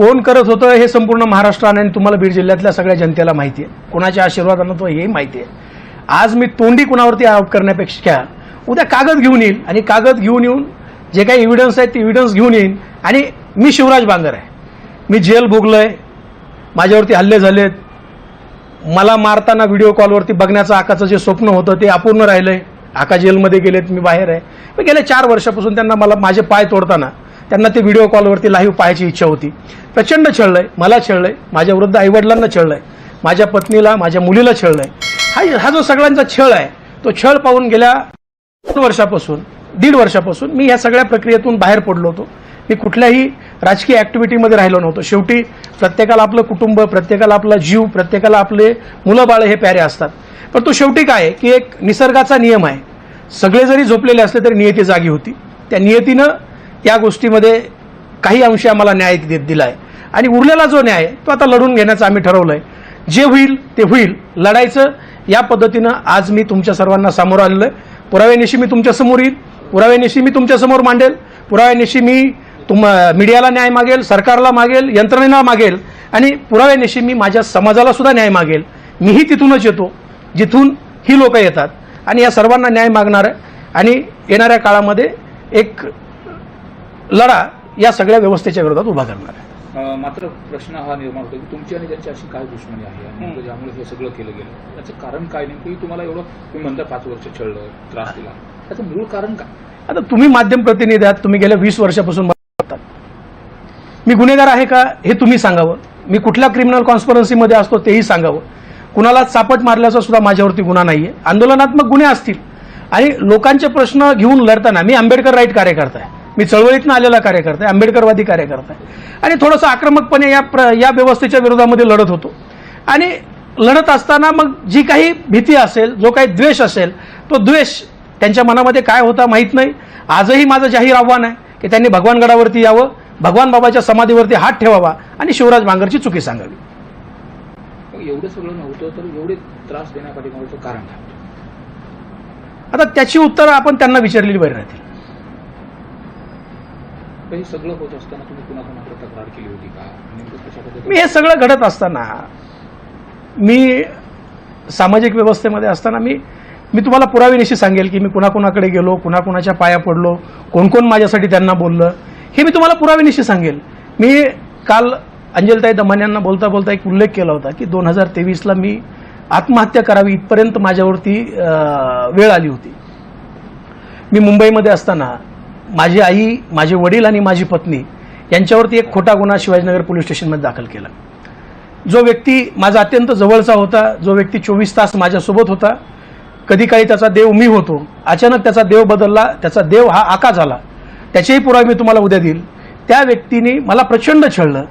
कोण करत होतं हे संपूर्ण महाराष्ट्राने आणि तुम्हाला बीड जिल्ह्यातल्या सगळ्या जनतेला माहिती आहे. कोणाच्या आशीर्वादानं तो हे माहिती आहे. आज मी तोंडी कुणावरती आरोप करण्यापेक्षा उद्या कागद घेऊन येईल आणि कागद घेऊन येऊन जे काही इव्हिडन्स आहेत ते इव्हिडन्स घेऊन येईन आणि मी शिवराज बांगर आहे. मी जेल भोगलोय माझ्यावरती हल्ले झालेत. मला मारताना व्हिडिओ कॉलवरती बघण्याचं आकाचं जे स्वप्न होतं ते अपूर्ण राहिलंय. आका जेलमध्ये गेलेत मी बाहेर आहे. मी गेल्या चार वर्षापासून त्यांना मला माझे पाय तोडताना त्यांना ते व्हिडिओ कॉलवरती लाईव्ह पाहायची इच्छा होती. प्रचंड छळलंय मला छळलंय माझ्या वृद्ध आईवडिलांना छळलंय माझ्या पत्नीला माझ्या मुलीला छळलंय. हा हा जो सगळ्यांचा छळ आहे तो छळ पाहून गेल्या दोन वर्षापासून दीड वर्षापासून मी ह्या सगळ्या प्रक्रियेतून बाहेर पडलो होतो. मी कुठल्याही राजकीय ॲक्टिव्हिटीमध्ये राहिलो नव्हतो. शेवटी प्रत्येकाला आपलं कुटुंब प्रत्येकाला आपला जीव प्रत्येकाला आपले मुलं बाळं हे प्यारे असतात. पण तो शेवटी काय आहे की एक निसर्गाचा नियम आहे. सगळे जरी झोपलेले असले तरी नियती जागी होती. त्या नियतीनं या गोष्टीमध्ये काही अंशी आम्हाला न्याय देत दिला आहे आणि उरलेला जो न्याय तो आता लढून घेण्याचं आम्ही ठरवलं आहे जे होईल ते होईल. लढायचं या पद्धतीनं आज मी तुमच्या सर्वांना समोर आलेलो आहे. पुराव्यानिशी मी तुमच्यासमोर येईल. पुराव्यानिशी मी तुमच्यासमोर मांडेल. पुराव्यानिशी मी तुम मीडियाला न्याय मागेल सरकारला मागेल यंत्रणेला मागेल. आणि पुराव्यानिशी मी माझ्या समाजाला सुद्धा न्याय मागेल. मीही तिथूनच येतो जिथून ही लोक येतात. आणि या सर्वांना न्याय मागणार आहे. आणि येणाऱ्या काळामध्ये एक लढा या सगळ्या व्यवस्थेच्या विरोधात उभा करणार आहे. अं, मात्र प्रश्न हा निर्माण होतो की तुमची आणि त्यांची अशी काय दुश्मनी आहे ज्यामुळे हे सगळं केलं गेलं त्याचं कारण काय नेमकं? की तुम्हाला एवढं तुम्ही म्हणता पाच वर्ष छळलं त्रास दिला. त्याचं मूळ कारण काय? आता तुम्ही माध्यम प्रतिनिधी आहात तुम्ही गेल्या वीस वर्षापासून. मी गुन्हेगार आहे का हे तुम्ही सांगावं. मी कुठल्या क्रिमिनल कॉन्स्परन्सीमध्ये असतो तेही सांगावं. कुणाला चापट मारल्याचा सुद्धा माझ्यावरती गुन्हा नाहीये. आंदोलनात्मक गुन्हे असतील. आणि लोकांचे प्रश्न घेऊन लढताना मी आंबेडकर राईट कार्यकर्ता आहे. मी चळवळीतनं आलेला कार्यकर्ता आहे आंबेडकरवादी कार्यकर्ता आहे. आणि थोडंसं आक्रमकपणे या प्र या व्यवस्थेच्या विरोधामध्ये लढत होतो. आणि लढत असताना मग जी काही भीती असेल जो काही द्वेष असेल तो द्वेष त्यांच्या मनामध्ये काय होता माहीत नाही. आजही माझं जाहीर आव्हान आहे की त्यांनी भगवानगडावरती यावं भगवान बाबाच्या समाधीवरती हात ठेवावा आणि शिवराज भांगरची चुकी सांगावी. एवढं सगळं नव्हतं तर एवढे त्रास देण्यापाठीमागचं कारण आता त्याची उत्तरं आपण त्यांना विचारलेली बरी राहतील. हे सगळं होत असताना तुम्ही कुणाकुणाकडे तक्रार केली होती का? नेमकं कशा मी हे सगळं घडत असताना मी सामाजिक व्यवस्थेमध्ये असताना मी मी तुम्हाला पुरावेनिशी सांगेल की मी कुणाकुणाकडे गेलो कुणाकुणाच्या पाया पडलो कोण कोण माझ्यासाठी त्यांना बोललं हे मी तुम्हाला पुरावेनिशी सांगेल. मी काल अंजलताई दमान यांना बोलता बोलता एक उल्लेख केला होता की दोन हजार तेवीसला मी आत्महत्या करावी इथपर्यंत माझ्यावरती वेळ आली होती. मी मुंबईमध्ये असताना माझी आई माझे वडील आणि माझी पत्नी यांच्यावरती एक खोटा गुन्हा शिवाजीनगर पोलीस स्टेशनमध्ये दाखल केला. जो व्यक्ती माझा अत्यंत जवळचा होता जो व्यक्ती चोवीस तास माझ्यासोबत होता कधी काही त्याचा देव मी होतो अचानक त्याचा देव बदलला त्याचा देव हा आका झाला त्याचेही पुरावे मी तुम्हाला उद्या देईल. त्या व्यक्तीने मला प्रचंड छळलं.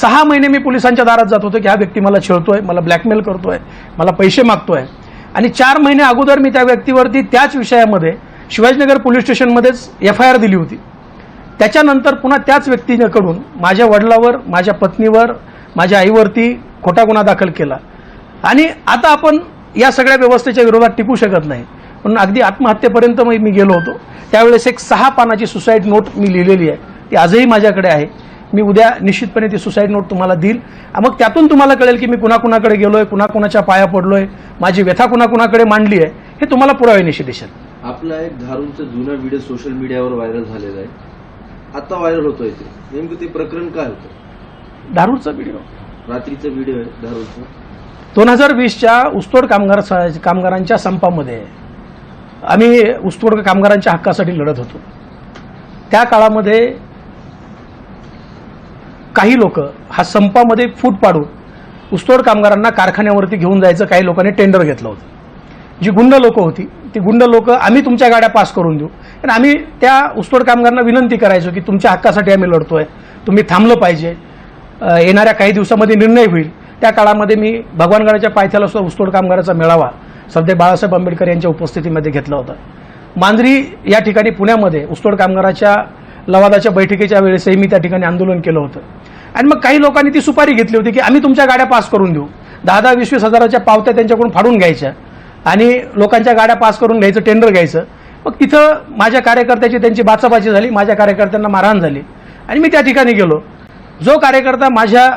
सहा महिने मी पोलिसांच्या दारात जात होतो की हा व्यक्ती मला छळतोय मला ब्लॅकमेल करतोय मला पैसे मागतोय. आणि चार महिने अगोदर मी त्या व्यक्तीवरती त्याच विषयामध्ये शिवाजीनगर पोलीस स्टेशनमध्येच एफ आय आर दिली होती. त्याच्यानंतर पुन्हा त्याच व्यक्तीकडून माझ्या वडिलावर माझ्या पत्नीवर माझ्या आईवरती खोटा गुन्हा दाखल केला. आणि आता आपण या सगळ्या व्यवस्थेच्या विरोधात टिकू शकत नाही. म्हणून अगदी आत्महत्येपर्यंत मी मी गेलो होतो. त्यावेळेस एक सहा पानाची सुसाईड नोट मी लिहिलेली आहे. ती आजही माझ्याकडे आहे. मी उद्या निश्चितपणे ती सुसाईड नोट तुम्हाला देईल. मग त्यातून तुम्हाला कळेल की मी कुणाकुणाकडे गेलोय कुणाकुणाच्या पाया पडलोय माझी व्यथा कुणाकुणाकडे मांडली आहे हे तुम्हाला पुरावेनिशी दिसेल आपला एक धारूरचा जुना व्हिडिओ सोशल मीडियावर व्हायरल झालेला आहे. आता व्हायरल होतोय ते. नेमकं ते प्रकरण काय होतं? धारूरचा व्हिडिओ रात्रीचा व्हिडिओ आहे धारूरचा दोन हजार वीसच्या ऊसतोड कामगार कामगारांच्या संपामध्ये आम्ही ऊसतोड कामगारांच्या हक्कासाठी लढत होतो. त्या काळामध्ये काही लोक हा संपामध्ये फूट पाडून ऊसतोड कामगारांना कारखान्यावरती घेऊन जायचं काही लोकांनी टेंडर घेतलं होतं. जी गुंड लोक होती ती गुंड लोक आम्ही तुमच्या गाड्या पास करून देऊ. आणि आम्ही त्या उस्तोड कामगारांना विनंती करायचो की तुमच्या हक्कासाठी आम्ही लढतोय. तुम्ही थांबलं पाहिजे. येणाऱ्या काही दिवसामध्ये निर्णय होईल. त्या काळामध्ये मी भगवानगडाच्या पायथ्याला सुद्धा ऊसतोड कामगाराचा मेळावा सध्या बाळासाहेब आंबेडकर यांच्या उपस्थितीमध्ये घेतला होता. मांजरी या ठिकाणी पुण्यामध्ये उस्तोड कामगाराच्या लवादाच्या बैठकीच्या वेळेसही मी त्या ठिकाणी आंदोलन केलं होतं. आणि मग काही लोकांनी ती सुपारी घेतली होती की आम्ही तुमच्या गाड्या पास करून देऊ. दहा दहा वीस वीस हजाराच्या पावत्या त्यांच्याकडून फाडून घ्यायच्या. आणि लोकांच्या गाड्या पास करून घ्यायचं टेंडर घ्यायचं. मग तिथं माझ्या कार्यकर्त्याची त्यांची बाचाबाची झाली माझ्या कार्यकर्त्यांना मारहाण झाली. आणि मी त्या ठिकाणी गेलो. जो कार्यकर्ता माझ्या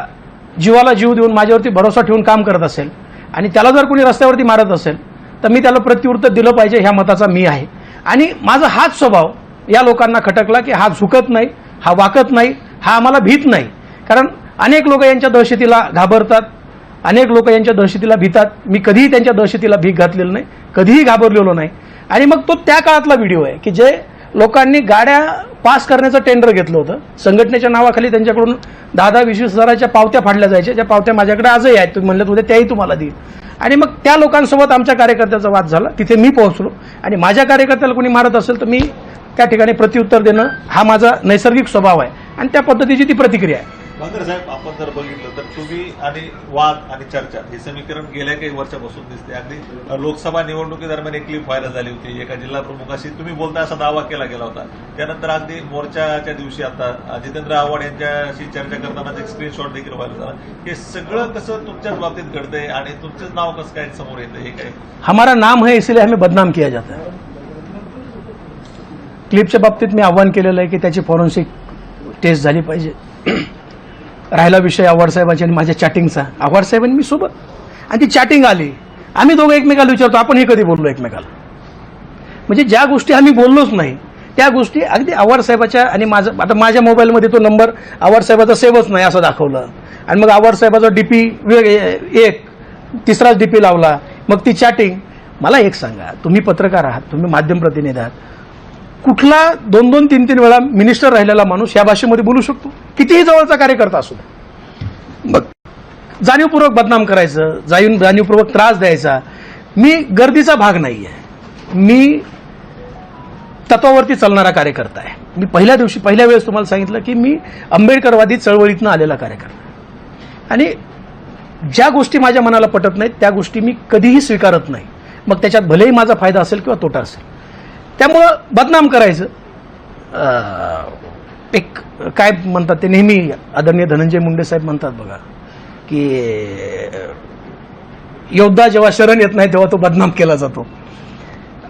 जीवाला जीव देऊन माझ्यावरती भरोसा ठेवून काम करत असेल आणि त्याला जर कोणी रस्त्यावरती मारत असेल तर मी त्याला प्रत्युत्तर दिलं पाहिजे ह्या मताचा मी आहे. आणि माझा हाच स्वभाव या लोकांना खटकला की हा झुकत नाही हा वाकत नाही हा आम्हाला भीत नाही. कारण अनेक लोक यांच्या दहशतीला घाबरतात. अनेक लोक यांच्या दहशतीला भीतात. मी कधीही त्यांच्या दहशतीला भीक घातलेलं नाही कधीही घाबरलेलो नाही. आणि मग तो त्या काळातला व्हिडिओ आहे की जे लोकांनी गाड्या पास करण्याचं टेंडर घेतलं होतं. संघटनेच्या नावाखाली त्यांच्याकडून दहा दहा वीस वीस हजाराच्या पावत्या फाडल्या जायच्या. ज्या पावत्या माझ्याकडे आजही आहेत. तुम्ही म्हणलं उद्या त्याही तुम्हाला देईल आणि मग त्या लोकांसोबत आमच्या कार्यकर्त्याचा वाद झाला. तिथे मी पोहोचलो. आणि माझ्या कार्यकर्त्याला कोणी मारत असेल तर मी त्या ठिकाणी प्रत्युत्तर देणं हा माझा नैसर्गिक स्वभाव आहे. आणि त्या पद्धतीची ती प्रतिक्रिया आहे. बंदर साहेब आपण जर बघितलं तर तुम्ही आणि वाद आणि चर्चा हे समीकरण गेल्या काही वर्षापासून दिसते. अगदी लोकसभा निवडणुकीदरम्यान एक क्लिप व्हायरल झाली होती. एका जिल्हा प्रमुखाशी तुम्ही बोलता असा दावा केला गेला होता. त्यानंतर अगदी मोर्चाच्या दिवशी आता जितेंद्र आव्हाड यांच्याशी चर्चा करताना एक स्क्रीनशॉट देखील व्हायरल झाला. हे सगळं कसं तुमच्याच बाबतीत घडतंय आणि तुमचंच नाव कसं काय समोर येतं हे काय? हमारा नाम है इसलिए हमें बदनाम किया जाता है. क्लिपच्या बाबतीत मी आव्हान केलेलं आहे की त्याची फॉरेन्सिक टेस्ट झाली पाहिजे. राहिला विषय आव्हाडसाहेबांची आणि माझ्या चॅटिंगचा. आव्हाडसाहेब आणि मी सोबत. आणि ती चॅटिंग आली. आम्ही दोघं एकमेकाला विचारतो आपण हे कधी बोललो एकमेकाला? म्हणजे ज्या गोष्टी आम्ही बोललोच नाही त्या गोष्टी अगदी आव्हाडसाहेबाच्या आणि माझं आता माझ्या मोबाईलमध्ये तो नंबर आव्हाडसाहेबाचा सेवच नाही असं दाखवलं. आणि मग आव्हाडसाहेबाचा डी पी एक तिसराच डी पी लावला. मग ती चॅटिंग मला एक सांगा तुम्ही पत्रकार आहात तुम्ही माध्यम प्रतिनिधी आहात. कुठला दोन दोन तीन तीन वेळा मिनिस्टर राहिलेला माणूस या भाषेमध्ये बोलू शकतो? कितीही जवळचा कार्यकर्ता असू. द्या मग जाणीवपूर्वक बदनाम करायचं जाईन जाणीवपूर्वक त्रास द्यायचा. मी गर्दीचा भाग नाही आहे मी तत्वावरती चालणारा कार्यकर्ता आहे. मी पहिल्या दिवशी पहिल्या वेळेस तुम्हाला सांगितलं की मी आंबेडकरवादी चळवळीतनं आलेला कार्यकर्ता आणि ज्या गोष्टी माझ्या मनाला पटत नाहीत त्या गोष्टी मी कधीही स्वीकारत नाही. मग त्याच्यात भलेही माझा फायदा असेल किंवा तोटा असेल. त्यामुळं बदनाम करायचं. एक काय म्हणतात ते नेहमी आदरणीय धनंजय मुंडे साहेब म्हणतात बघा की योद्धा जेव्हा शरण येत नाही तेव्हा तो बदनाम केला जातो.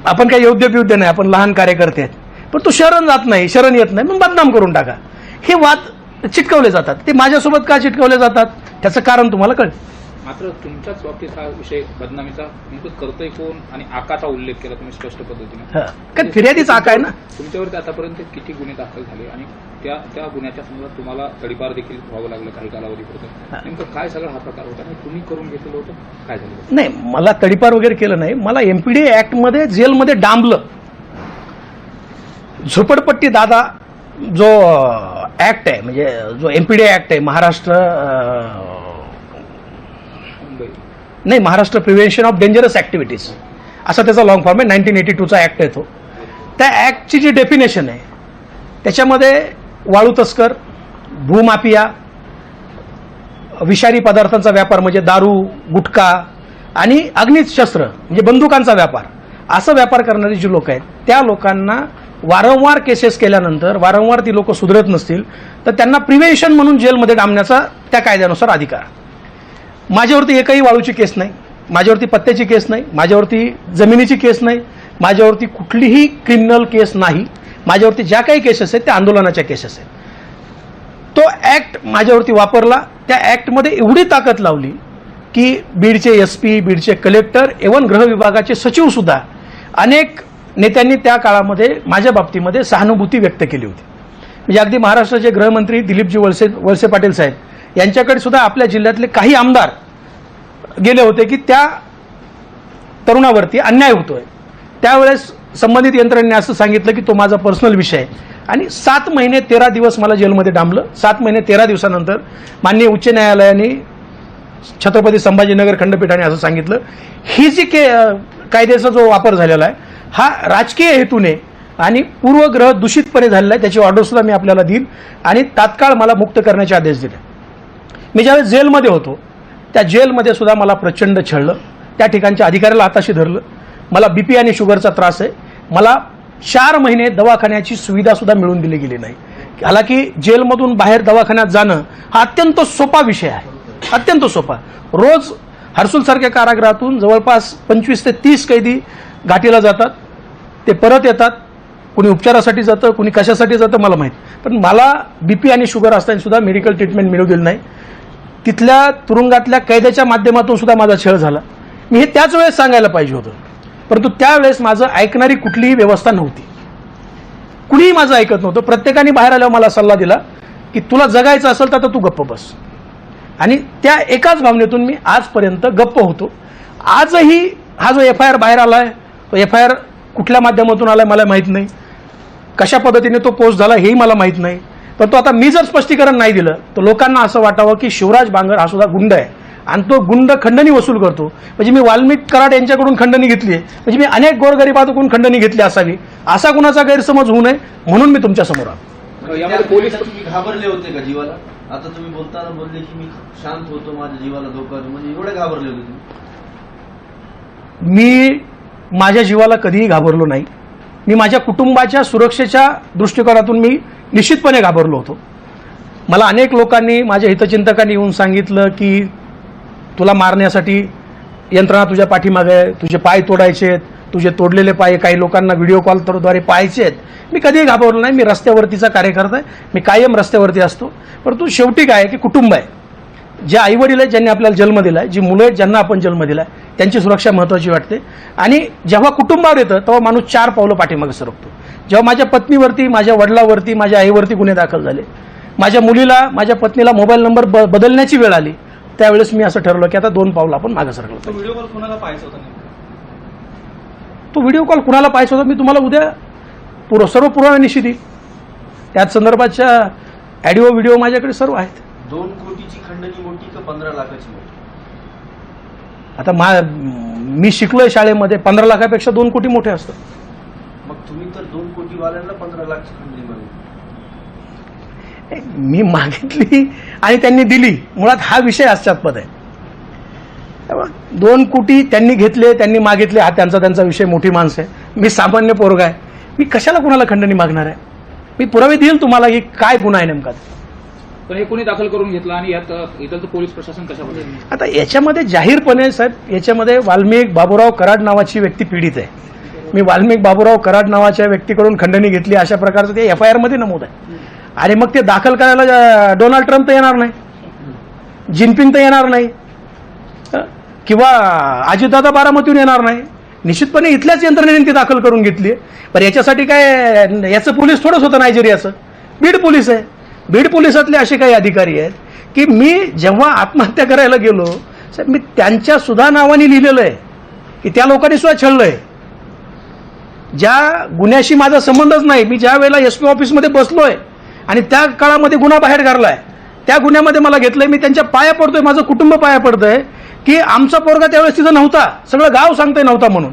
आपण काही योग्य बिद्य नाही आपण लहान कार्यकर्ते आहेत. पण तो शरण जात नाही शरण येत नाही मग बदनाम करून टाका. हे वाद चिटकवले जातात. ते माझ्यासोबत का चिटकवले जातात? त्याचं कारण तुम्हाला कळेल. मात्र तुमच्याच बाबतीत हा विषय बदनामीचा नेमकं करतोय कोण आणि आकाचा उल्लेख केला तुम्ही स्पष्ट पद्धतीने हा. कारण फिर्यादीचा आका आहे ना तुमच्यावरती आतापर्यंत किती गुन्हे दाखल झाले आणि त्या त्या गुन्ह्याच्या संदर्भात तुम्हाला तडीपार देखील व्हावं लागलं काही कालावधीपुरतं. नेमकं काय सगळा हा प्रकार होता आणि तुम्ही करून घेतलेलं होतं काय झालं? नाही मला तडीपार वगैरे केलं नाही मला एमपीडी ऍक्टमध्ये जेलमध्ये डांबलं झोपडपट्टी दादा जो ऍक्ट आहे म्हणजे जो एमपीडी ऍक्ट आहे महाराष्ट्र नाही Maharashtra prevention of dangerous activities असा त्याचा लॉंग फॉर्म आहे नाईन्टीन एटी टूचा ऍक्ट येतो त्या ऍक्टची जी डेफिनेशन आहे त्याच्यामध्ये वाळू तस्कर भूमाफिया विषारी पदार्थांचा व्यापार म्हणजे दारू गुटखा आणि अग्निशस्त्र म्हणजे बंदुकांचा व्यापार असं व्यापार करणारी जी लोक आहेत त्या लोकांना वारंवार केसेस केल्यानंतर वारंवार ती लोक सुधरत नसतील तर त्यांना प्रिव्हेन्शन म्हणून जेलमध्ये डांबण्याचा त्या कायद्यानुसार अधिकार आहे. माझ्यावरती एकही वाळूची केस नाही माझ्यावरती पत्त्याची केस नाही माझ्यावरती जमिनीची केस नाही माझ्यावरती कुठलीही क्रिमिनल केस नाही माझ्यावरती ज्या काही केसेस आहेत त्या आंदोलनाच्या केसेस आहेत तो ॲक्ट माझ्यावरती वापरला त्या ॲक्टमध्ये एवढी ताकद लावली की बीडचे एस पी बीडचे कलेक्टर एवन गृह विभागाचे सचिव सुद्धा अनेक नेत्यांनी त्या काळामध्ये माझ्या बाबतीमध्ये सहानुभूती व्यक्त केली होती. म्हणजे अगदी महाराष्ट्राचे गृहमंत्री दिलीपजी वळसे वळसे पाटील साहेब यांच्याकडे सुद्धा आपल्या जिल्ह्यातले काही आमदार गेले होते की त्या तरुणावरती अन्याय होतोय. त्यावेळेस संबंधित यंत्रणेने असं सांगितलं की तो माझा पर्सनल विषय आहे. आणि सात महिने तेरा दिवस मला जेलमध्ये डांबलं. सात महिने तेरा दिवसानंतर माननीय उच्च न्यायालयाने छत्रपती संभाजीनगर खंडपीठाने असं सांगितलं. ही जी के कायद्याचा जो वापर झालेला आहे हा राजकीय हेतूने आणि पूर्वग्रह दूषितपणे झालेला आहे त्याची ऑर्डरसुद्धा मी आपल्याला देईन आणि तात्काळ मला मुक्त करण्याचे आदेश दिले मी ज्यावेळेस जेलमध्ये होतो त्या जेलमध्ये सुद्धा मला प्रचंड छळलं. त्या ठिकाणच्या अधिकाऱ्याला हाताशी धरलं. मला बीपी आणि शुगरचा त्रास आहे. मला चार महिने दवाखान्याची सुविधासुद्धा मिळून मिळवून दिली गेली नाही. हालाकी जेलमधून बाहेर दवाखान्यात जाणं हा अत्यंत सोपा विषय आहे. अत्यंत सोपा. रोज हर्सूलसारख्या कारागृहातून जवळपास पंचवीस ते तीस कैदी घाटीला जातात. ते परत येतात. कुणी उपचारासाठी जातं कुणी कशासाठी जातं मला माहीत. पण मला बीपी आणि शुगर असताना सुद्धा मेडिकल ट्रीटमेंट मिळू दिलं नाही. तिथल्या तुरुंगातल्या कैद्याच्या माध्यमातून सुद्धा माझा छळ झाला. मी हे त्याच वेळेस सांगायला पाहिजे होतं. परंतु त्यावेळेस माझं ऐकणारी कुठलीही व्यवस्था नव्हती. कुणीही माझं ऐकत नव्हतं. प्रत्येकाने बाहेर आल्यावर मला सल्ला दिला की तुला जगायचं असेल तर आता तू गप्प बस. आणि त्या एकाच भावनेतून मी आजपर्यंत गप्प होतो. आजही हा जो एफ आय आर बाहेर आला आहे तो एफ आय आर कुठल्या माध्यमातून आला आहे मला माहीत नाही. कशा पद्धतीने तो पोस्ट झाला हेही मला माहीत नाही. पण तो आता मी जर स्पष्टीकरण नाही दिलं तर लोकांना असं वाटावं की शिवराज बांगर हा सुद्धा गुंड आहे. आणि तो गुंड खंडणी वसूल करतो. म्हणजे मी वाल्मिक कराड यांच्याकडून खंडणी घेतली आहे. म्हणजे मी अनेक गोरगरिबाकडून खंडणी घेतली असावी असा कुणाचा गैरसमज होऊ नये म्हणून मी तुमच्यासमोर आलो. यामध्ये पोलीस घाबरले होते का जीवाला? आता तुम्ही बोलताना बोलले की मी शांत होतो माझ्या जीवाला धोका. म्हणजे एवढे घाबरले होते मी माझ्या जीवाला कधीही घाबरलो नाही. मी माझ्या कुटुंबाच्या सुरक्षेच्या दृष्टिकोनातून मी निश्चितपणे घाबरलो होतो. मला अनेक लोकांनी माझ्या हितचिंतकांनी येऊन सांगितलं की तुला मारण्यासाठी यंत्रणा तुझ्या पाठीमागे आहे तुझे पाय तोडायचे आहेत तुझे तोडलेले पाय काही लोकांना व्हिडिओ कॉलद्वारे पाहायचे आहेत. मी कधीही घाबरलो नाही मी रस्त्यावरतीचा कार्यकर्ता आहे मी कायम रस्त्यावरती असतो. परंतु शेवटी काय आहे की कुटुंब आहे. जे आईवडील आहेत ज्यांनी आपल्याला जन्म दिला आहे जी मुलं आहेत ज्यांना आपण जन्म दिला आहे त्यांची सुरक्षा महत्त्वाची वाटते. आणि जेव्हा कुटुंबावर येतं तेव्हा माणूस चार पावलं पाठीमागे सरकतो. जेव्हा माझ्या पत्नीवरती माझ्या वडिलावरती माझ्या आईवरती गुन्हे दाखल झाले. माझ्या मुलीला माझ्या पत्नीला मोबाईल नंबर ब बदलण्याची वेळ आली. त्यावेळेस मी असं ठरवलं की आता दोन पावलं आपण मागे सरकलो व्हिडिओ कॉल कोणाला पाहायचा होता तो व्हिडिओ कॉल कुणाला पाहायचा होता? मी तुम्हाला उद्या पुर सर्व पुरावे निश्चित. येईल त्याच संदर्भाच्या ॲडिओ व्हिडिओ माझ्याकडे सर्व आहेत. दोन कोटीची खंडणी मोठी का पंधरा लाखाची मोठी? आता मा मी शिकलोय शाळेमध्ये पंधरा लाखापेक्षा दोन कोटी मोठे असतात. मग तुम्ही तर दोन कोटी वाल्यांना पंधरा लाखची खंडणी मागितली मी मागितली आणि त्यांनी दिली. मुळात हा विषय हास्यास्पद आहे. दोन कोटी त्यांनी घेतले त्यांनी मागितले हा त्यांचा त्यांचा विषय मोठी माणसं आहे. मी सामान्य पोरगा आहे. मी कशाला कुणाला खंडणी मागणार आहे? मी पुरावे देईल तुम्हाला की काय गुन्हा आहे नेमका? पण हे कोणी दाखल करून घेतलं आणि यात इथं पोलीस प्रशासन कशा पद्धतीने आता याच्यामध्ये जाहीरपणे साहेब याच्यामध्ये वाल्मिक बाबूराव कराड नावाची व्यक्ती पीडित आहे. मी वाल्मिक बाबूराव कराड नावाच्या व्यक्तीकडून खंडणी घेतली. अशा प्रकारचं ते एफ आय आरमध्ये नमूद आहे. आणि मग ते दाखल करायला डोनाल्ड ट्रम्प तर येणार नाही. जिनपिंग तर येणार नाही. किंवा अजितदादा बारामतीहून येणार नाही. निश्चितपणे इथल्याच यंत्रणेने ती दाखल करून घेतली आहे. पण याच्यासाठी काय याचं पोलीस थोडंच होतं नायजेरियाचं. बीड पोलीस आहे. बीड पोलिसातले असे काही अधिकारी आहेत की मी जेव्हा आत्महत्या करायला गेलो साहेब मी त्यांच्या सुद्धा नावाने लिहिलेलं आहे की त्या लोकांनी सुद्धा छळलंय. ज्या गुन्ह्याशी माझा संबंधच नाही मी ज्या वेळेला एस पी ऑफिसमध्ये बसलोय आणि त्या काळामध्ये गुन्हा बाहेर काढलाय त्या गुन्ह्यामध्ये मला घेतलंय मी त्यांच्या पाया पडतोय माझं कुटुंब पाया पडतंय की आमचा पोरगा त्यावेळेस तिथं नव्हता सगळं गाव सांगतंय नव्हता म्हणून.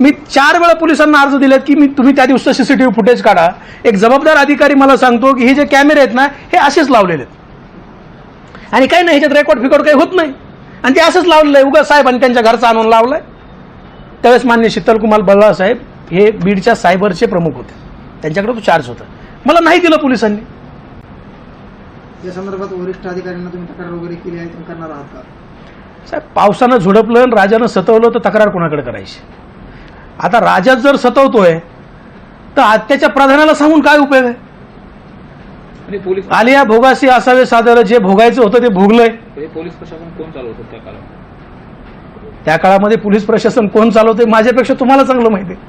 मी चार वेळा पोलिसांना अर्ज दिलेत की मी तुम्ही त्या दिवसाचं व्ही फुटेज काढा. एक जबाबदार अधिकारी मला सांगतो की हे जे कॅमेरे आहेत ना हे असेच लावलेले आहेत. आणि काही नाही ह्याच्यात रेकॉर्ड फिकॉर्ड काही होत नाही. आणि ते असंच लावलेलं आहे. उगा आणि त्यांच्या घरचा आणून लावलाय. त्यावेळेस मान्य शीतलकुमार बल्ला साहेब हे बीडच्या सायबरचे प्रमुख होते. त्यांच्याकडे तो चार्ज होता. मला नाही दिलं पोलिसांनी. या संदर्भात वरिष्ठ अधिकाऱ्यांना तुम्ही तक्रार वगैरे केली आहे करणार आहात का? साहेब पावसानं झुडपलं आणि राजानं सतवलं तर तक्रार कोणाकडे करायची? आता राजाच जर सतवतोय तर आत्याच्या प्रधानाला सांगून काय उपयोग आहे? आणि पोलीस आलिया भोगासी असावे साधारण जे भोगायचं होतं ते भोगलंय. हे पोलीस प्रशासन कोण चालवत होतं त्या काळात? त्या काळामध्ये पोलीस प्रशासन कोण चालवते माझ्यापेक्षा तुम्हाला चांगलं माहिती आहे.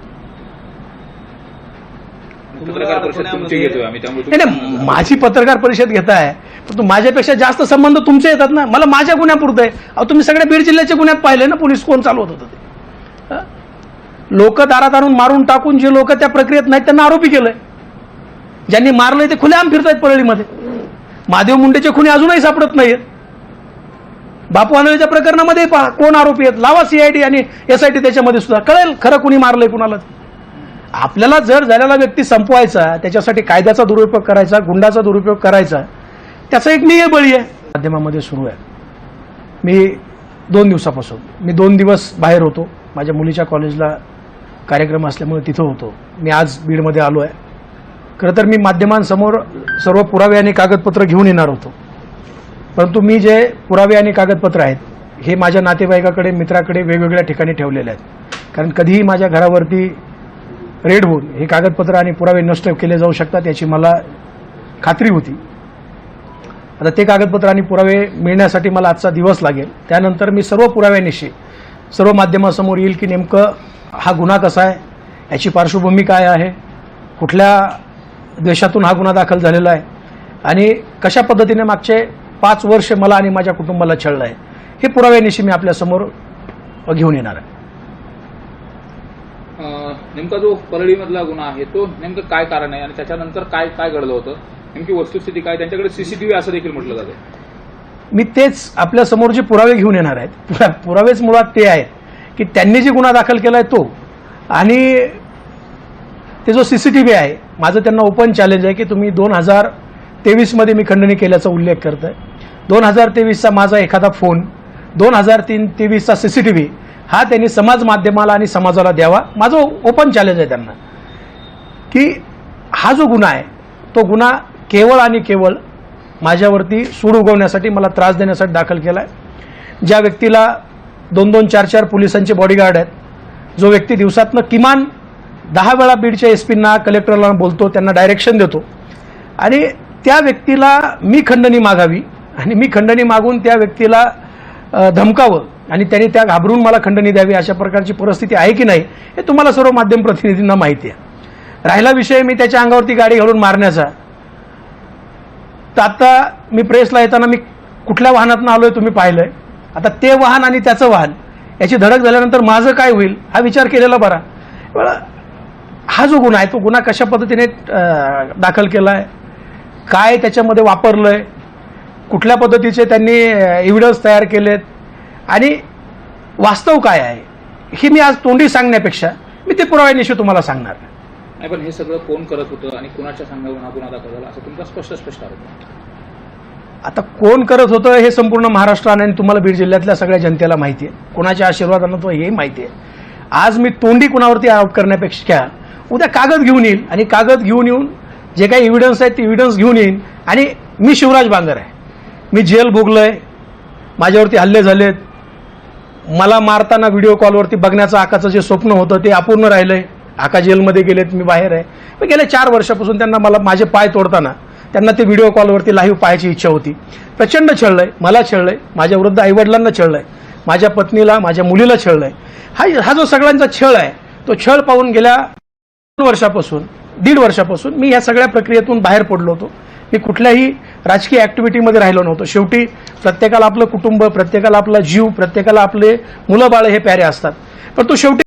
पत्रकार परिषद तुमची घेतोय आम्ही त्यामुळे नाही नाही माझी पत्रकार परिषद घेताय पण माझ्यापेक्षा जास्त संबंध तुमचे येतात ना. मला माझ्या गुन्ह्यापुरतं आहे अहो तुम्ही सगळ्या बीड जिल्ह्याच्या गुन्ह्यात पाहिले ना पोलीस कोण चालवत होतं ते? लोक दारात आणून मारून टाकून जे लोक त्या प्रक्रियेत नाहीत त्यांना आरोपी केलंय. ज्यांनी मारलंय ते खुलेआम फिरतायत परळीमध्ये महादेव मुंडेचे खुने अजूनही सापडत नाहीत बापू आंधळेच्या प्रकरणामध्ये पहा कोण आरोपी आहेत? लावा सीआयडी आणि एसआयटी त्याच्यामध्ये सुद्धा. कळेल खरं कुणी मारलंय कुणाला आपल्याला जर झालेला व्यक्ती संपवायचा त्याच्यासाठी कायद्याचा दुरुपयोग करायचा गुंडाचा दुरुपयोग करायचा त्याचा एक निय बळी आहे. माध्यमामध्ये सुरू आहे. मी दोन दिवसापासून मी दोन दिवस बाहेर होतो. माझ्या मुलीच्या कॉलेजला कार्यक्रम असल्यामुळे तिथं होतो. मी आज बीडमध्ये आलो आहे. खरं तर मी माध्यमांसमोर सर्व पुरावे आणि कागदपत्र घेऊन येणार होतो. परंतु मी जे पुरावे आणि कागदपत्र आहेत हे माझ्या नातेवाईकाकडे मित्राकडे वेगवेगळ्या ठिकाणी ठेवलेले आहेत. कारण कधीही माझ्या घरावरती रेड होऊन हे कागदपत्र आणि पुरावे नष्ट केले जाऊ शकतात याची मला खात्री होती. आता ते कागदपत्र आणि पुरावे मिळण्यासाठी मला आजचा दिवस लागेल. त्यानंतर मी सर्व पुराव्यानिशी सर्व माध्यमासमोर येईल की नेमकं हा गुन्हा कसा आहे याची पार्श्वभूमी काय आहे कुठल्या देशातून हा गुन्हा दाखल झालेला आहे आणि कशा पद्धतीने मागचे पाच वर्ष मला आणि माझ्या कुटुंबाला छळलं आहे हे पुराव्यानिशी मी आपल्यासमोर घेऊन येणार आहे. नेमका जो परळीमधला गुन्हा आहे तो नेमकं काय कारण आहे आणि त्याच्यानंतर काय काय घडलं होतं? नेमकी वस्तुस्थिती काय? त्यांच्याकडे सीसीटीव्ही असं देखील म्हटलं जातं. मी तेच आपल्यासमोर जे पुरावे घेऊन येणार आहेत पुरावेच मुळात ते आहेत की त्यांनी जे गुन्हा दाखल केला आहे तो आणि ते जो सीसीटीव्ही आहे माझं त्यांना ओपन चॅलेंज आहे की तुम्ही दोन हजार तेवीसमध्ये मी खंडणी केल्याचा उल्लेख करतोय. दोन हजार तेवीसचा माझा एखादा फोन दोन हजार तीन तेवीसचा सीसीटीव्ही हा त्यांनी समाज माध्यमाला आणि समाजाला द्यावा. माझं ओपन चॅलेंज आहे त्यांना. की हा जो गुन्हा आहे तो गुन्हा केवळ आणि केवळ माझ्यावरती सूड उगवण्यासाठी मला त्रास देण्यासाठी दाखल केला आहे ज्या व्यक्तीला दोन दोन चार चार पोलिसांचे बॉडीगार्ड आहेत जो व्यक्ती दिवसातनं किमान दहा वेळा बीडच्या एस पींना कलेक्टरला बोलतो त्यांना डायरेक्शन देतो. आणि त्या व्यक्तीला मी खंडणी मागावी आणि मी खंडणी मागून त्या व्यक्तीला धमकावं. आणि त्यांनी त्या घाबरून मला खंडणी द्यावी अशा प्रकारची परिस्थिती आहे की नाही हे तुम्हाला सर्व माध्यम प्रतिनिधींना माहिती आहे. राहिला विषय मी त्याच्या अंगावरती गाडी घालून मारण्याचा. तर आता मी प्रेसला येताना मी कुठल्या वाहनातून आलोय तुम्ही पाहिलंय. आता ते वाहन आणि त्याचं वाहन याची धडक झाल्यानंतर माझं काय होईल हा विचार केलेला बरा. हा जो गुन्हा आहे तो गुन्हा कशा पद्धतीने दाखल केला आहे काय त्याच्यामध्ये वापरलंय कुठल्या पद्धतीचे त्यांनी एव्हिडन्स तयार केलेत आणि वास्तव काय आहे? हे मी आज तोंडी सांगण्यापेक्षा मी ते पुराव्यानिशी तुम्हाला सांगणार. नाही पण हे सगळं कोण करत होतं आणि कुणाच्या सांगण्यावरून हा गुन्हा दाखल झाला असं तुमचा स्पष्ट स्पष्ट आरोप आहे. आता कोण करत होतं हे संपूर्ण महाराष्ट्राने आणि तुम्हाला बीड जिल्ह्यातल्या सगळ्या जनतेला माहिती आहे. कोणाच्या आशीर्वादानं तो हेही माहिती आहे. आज मी तोंडी कुणावरती आरोप करण्यापेक्षा उद्या कागद घेऊन येईल आणि कागद घेऊन येऊन जे काही एव्हिडन्स आहेत ते एव्हिडन्स घेऊन येईन आणि मी शिवराज बांगर आहे. मी जेल भोगलोय माझ्यावरती हल्ले झालेत. मला मारताना व्हिडिओ कॉलवरती बघण्याचं आकाचं जे स्वप्न होतं ते अपूर्ण राहिलंय. आका जेलमध्ये गेलेत मी बाहेर आहे. मी गेल्या चार वर्षापासून त्यांना मला माझे पाय तोडताना त्यांना ते व्हिडिओ कॉलवरती लाईव्ह पाहायची इच्छा होती. प्रचंड छळलंय मला छळलंय माझ्या वृद्ध आईवडिलांना छळलंय माझ्या पत्नीला माझ्या मुलीला छळलंय. हा हा जो सगळ्यांचा छळ आहे तो छळ पाहून गेल्या दोन वर्षापासून दीड वर्षापासून मी या सगळ्या प्रक्रियेतून बाहेर पडलो होतो. मी कुठल्याही राजकीय ऍक्टिव्हिटीमध्ये राहिलो नव्हतो. शेवटी प्रत्येकाला आपलं कुटुंब प्रत्येकाला आपला जीव प्रत्येकाला आपले मुलं बाळ हे प्यारे असतात. पण तो शेवटी